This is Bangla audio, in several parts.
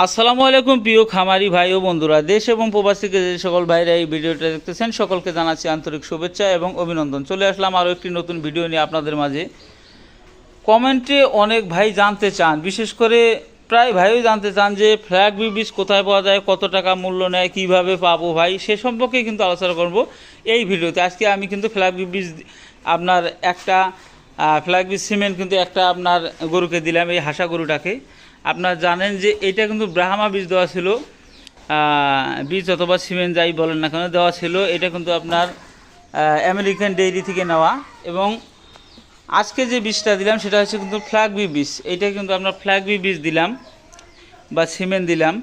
আসসালামু আলাইকুম, প্রিয় খামারি ভাই ও বন্ধুরা। দেশ এবং প্রবাস থেকে যে সকল ভাইরা এই ভিডিওটা দেখতেছেন, সকলকে জানাচ্ছি আন্তরিক শুভেচ্ছা এবং অভিনন্দন। চলে আসলাম আরও একটি নতুন ভিডিও নিয়ে আপনাদের মাঝে। কমেন্টে অনেক ভাই জানতে চান, বিশেষ করে প্রায় ভাইও জানতে চান যে ফ্ল্যাগ বি বীজ কোথায় পাওয়া যায়, কত টাকা মূল্য নেয়, কীভাবে পাবো ভাই, সে সম্পর্কে কিন্তু আলোচনা করব এই ভিডিওতে। আজকে আমি কিন্তু ফ্ল্যাগ বি বীজ আপনার একটা ফ্ল্যাগ বীজ সিমেন্ট কিন্তু একটা আপনার গরুকে দিলাম, এই হাসা গরুটাকে। আপনার জানেন যে এটা কিন্তু ব্রাহ্মা বীজ দেওয়া ছিল বীজ অথবা সিমেন্ট যাই বলেন না কেন দেওয়া ছিল, এটা কিন্তু আপনার আমেরিকান ডেইরি থেকে নেওয়া এবং আজকে যে বীজটা দিলাম সেটা হচ্ছে কিন্তু ফ্ল্যাগ বি বীজ। এটা কিন্তু আপনার ফ্ল্যাগ বি বীজ দিলাম বা সিমেন্ট দিলাম।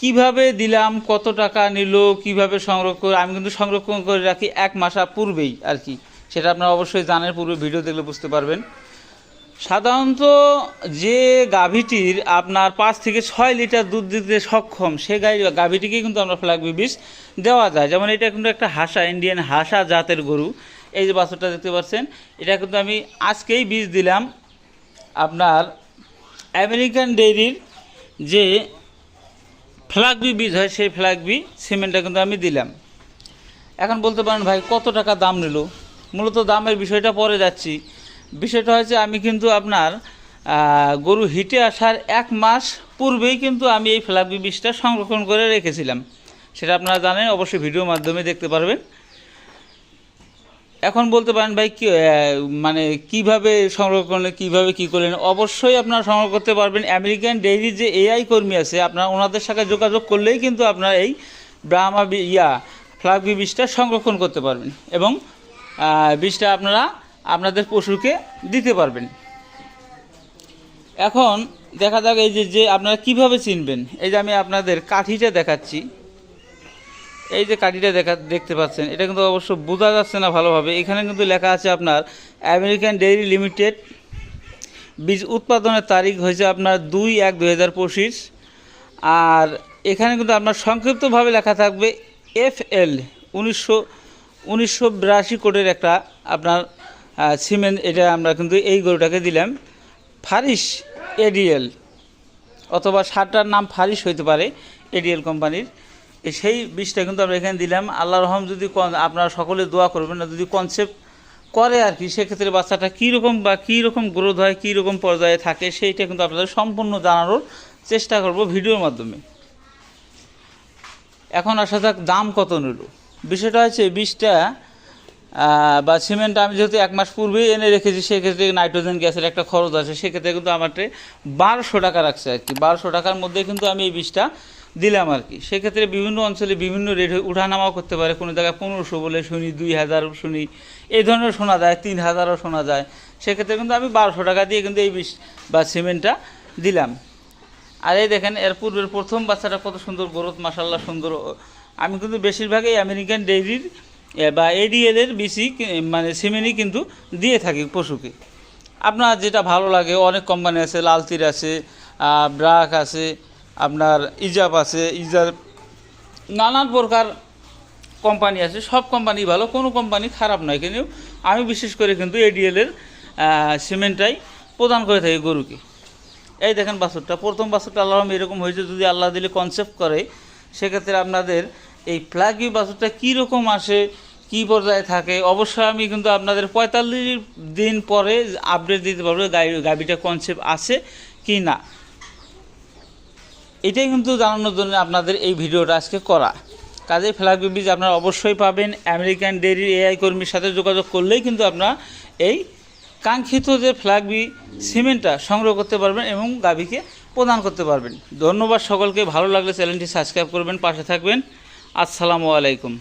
কীভাবে দিলাম, কত টাকা নিল, কীভাবে সংরক্ষণ, আমি কিন্তু সংরক্ষণ করে রাখি এক মাসা পূর্বেই আর কি। সেটা আপনারা অবশ্যই জানেন পূর্বে ভিডিও দেখলে বুঝতে পারবেন। সাধারণত যে গাভীটির আপনার পাঁচ থেকে ছয় লিটার দুধ দিতে সক্ষম, সে গাই গাভীটিকে কিন্তু আমরা ফ্ল্যাগ বীজ দেওয়া যায়। যেমন এটা কিন্তু একটা হাসা ইন্ডিয়ান হাসা জাতের গরু। এই যে বাছুরটা দেখতে পাচ্ছেন, এটা কিন্তু আমি আজকেই বীজ দিলাম আপনার আমেরিকান ডেইরির যে ফ্ল্যাগবি বীজ হয়, সেই ফ্ল্যাগবি সিমেন্টটা কিন্তু আমি দিলাম। এখন বলতে পারেন ভাই, কত টাকা দাম নিল? মূলত দামের বিষয়টা পরে যাচ্ছি। বিষয়টা হচ্ছে আমি কিন্তু আপনার গরু হিটে আসার এক মাস পূর্বেই কিন্তু আমি এই ফ্ল্যাগবি বীজটা সংরক্ষণ করে রেখেছিলাম। সেটা আপনারা জানেন, অবশ্যই ভিডিওর মাধ্যমে দেখতে পারবেন। এখন বলতে পারেন ভাই, কি মানে কীভাবে সংরক্ষণ করলেন, কীভাবে কি করলেন? অবশ্যই আপনারা সংগ্রহ করতে পারবেন। আমেরিকান ডেইরির যে এআই কর্মী আছে, আপনারা ওনাদের সাথে যোগাযোগ করলেই কিন্তু আপনারা এই ব্রাহ্মা ইয়া ফ্লাগবি বীজটা সংরক্ষণ করতে পারবেন। এবং বীজটা আপনারা আপনাদের পশুকে দিতে পারবেন। এখন দেখা যাক এই যে যে আপনারা কীভাবে চিনবেন? এই যে আমি আপনাদের কাঠিটা দেখাচ্ছি। এই যে কাঠিটা দেখা, দেখতে পাচ্ছেন, এটা কিন্তু অবশ্য বোঝা যাচ্ছে না ভালোভাবে। এখানে কিন্তু লেখা আছে আপনার আমেরিকান ডেইরি লিমিটেড। বীজ উৎপাদনের তারিখ হয়েছে আপনার দুই এক দুই হাজার পঁচিশ। আর এখানে কিন্তু আপনার সংক্ষিপ্তভাবে লেখা থাকবে এফ এল উনিশশো উনিশশো বিরাশি কোডের একটা আপনার সিমেন্ট এটা আমরা কিন্তু এই গরুটাকে দিলাম ফারিস এডিএল অথবা সারটার নাম ফারিস হইতে পারে এডিএল কোম্পানির। সেই বিষটা কিন্তু আমরা এখানে দিলাম। আল্লাহ রহম যদি আপনারা সকলে দোয়া করবেন না যদি কনসেপ্ট করে আর কি সেক্ষেত্রে বাচ্চাটা কীরকম বা কীরকম গ্রোথ হয় কী রকম পর্যায়ে থাকে সেইটা কিন্তু আপনাদের সম্পূর্ণ জানানোর চেষ্টা করব ভিডিওর মাধ্যমে। এখন আসা যাক দাম কত নিল। বিষয়টা হচ্ছে আহ, বা সিমেন্ট আমি যেহেতু এক মাস পূর্বেই এনে রেখেছি, সেক্ষেত্রে নাইট্রোজেন গ্যাসের একটা খরচ আছে, সেক্ষেত্রে কিন্তু আমারটা বারোশো টাকা রাখছে আর কি। বারোশো টাকার মধ্যে কিন্তু আমি এই বীজটা দিলাম আর কি। সেক্ষেত্রে বিভিন্ন অঞ্চলে বিভিন্ন রেট উঠানামাও করতে পারে। কোনো জায়গায় পনেরোশো বলে শুনি, দুই হাজার শুনি, এই ধরনের শোনা যায়, তিন হাজারও শোনা যায়। সেক্ষেত্রে কিন্তু আমি বারোশো টাকা দিয়ে কিন্তু এই বীজ বা সিমেন্টটা দিলাম। আর এই দেখেন, এর পূর্বের প্রথম বাচ্চাটা কত সুন্দর গ্রোথ মাসাল্লাহ সুন্দর। আমি কিন্তু বেশিরভাগই আমেরিকান ডেইরির বা এডিএল এর বিসি মানে সিমেন্টই কিন্তু দিয়ে থাকি পশুকে। আপনার যেটা ভালো লাগে, অনেক কোম্পানি আছে লালতির আছে ব্রাক আছে, আপনার ইজাব আছে, ইজার নানান প্রকার কোম্পানি আছে, সব কোম্পানি ভালো, কোনো কোম্পানি খারাপ নয়। কিন্তু আমি বিশেষ করে কিন্তু এডিএল এর সিমেন্টটাই প্রদান করে থাকি গরুকে। এই দেখেন বাছুরটা, প্রথম বাছুরটা আল্লাহ এরকম হয়েছে, যদি আল্লাহ দিলে কনসেপ্ট করে, সেক্ষেত্রে আপনাদের এই ফ্ল্যাগি বাছুরটা কীরকম আসে কী পর্যায়ে থাকে? অবশ্যই আমি কিন্তু আপনাদের পঁয়তাল্লিশ দিন পরে আপডেট দিতে পারব গাড়ি গাড়িটা কনসেপ্ট আছে কি না। এটাই কিন্তু জানানোর জন্য আপনাদের এই ভিডিওটা আজকে করা। কাজে ফ্ল্যাগ বীজ আপনারা অবশ্যই পাবেন। আমেরিকান ডেয়ারি এআই কর্মীর সাথে যোগাযোগ করলেই কিন্তু আপনারা এই কাঙ্ক্ষিত যে ফ্ল্যাগবি সিমেন্টটা সংগ্রহ করতে পারবেন এবং গাভীকে প্রদান করতে পারবেন। ধন্যবাদ সকলকে। ভালো লাগলে চ্যানেলটি সাবস্ক্রাইব করবেন, পাশে থাকবেন। আসসালামু আলাইকুম।